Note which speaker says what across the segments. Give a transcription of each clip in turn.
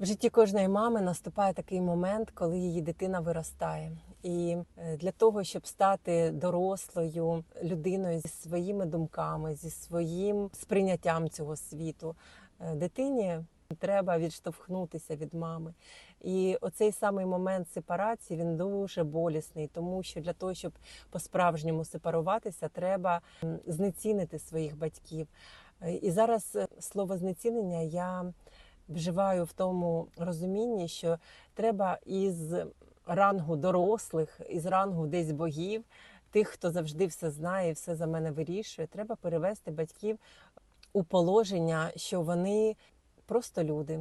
Speaker 1: В житті кожної мами наступає такий момент, коли її дитина виростає. І е, для того, щоб стати дорослою людиною зі своїми думками, зі своїм сприйняттям цього світу, е, дитині треба відштовхнутися від мами. І оцей самий момент сепарації він дуже болісний, тому що для того, щоб по-справжньому сепаруватися, треба знецінити своїх батьків. Е, І зараз слово знецінення я вживаю в тому розумінні, що треба із рангу дорослих, із рангу десь богів, тих, хто завжди все знає, все за мене вирішує, треба перевести батьків у положення, що вони просто люди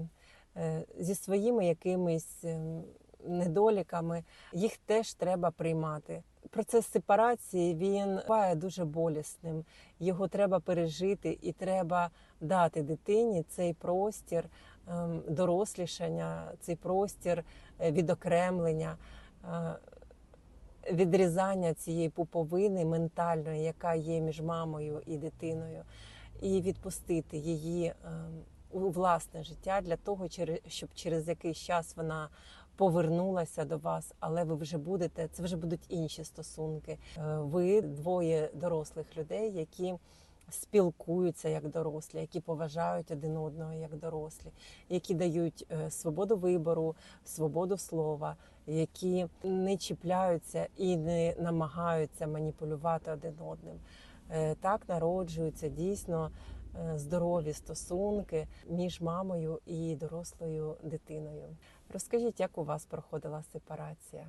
Speaker 1: е, зі своїми якимись ем, недоліками, їх теж треба приймати. Процес сепарації він буває дуже болісним. Його треба пережити, і треба дати дитині цей простір дорослішання, цей простір е, відокремлення, е, відрізання цієї пуповини ментальної, яка є між мамою і дитиною, і відпустити її ем, у власне життя для того, щоб через якийсь час вона повернулася до вас, але ви вже будете, це вже будуть інші стосунки. Е, Ви двоє дорослих людей, які спілкуються як дорослі, які поважають один одного як дорослі, які дають е, свободу вибору, свободу слова, які не чіпляються і не намагаються маніпулювати один одним. Е, Так народжуються дійсно е, здорові стосунки між мамою і дорослою дитиною. Розкажіть, як у вас проходила сепарація?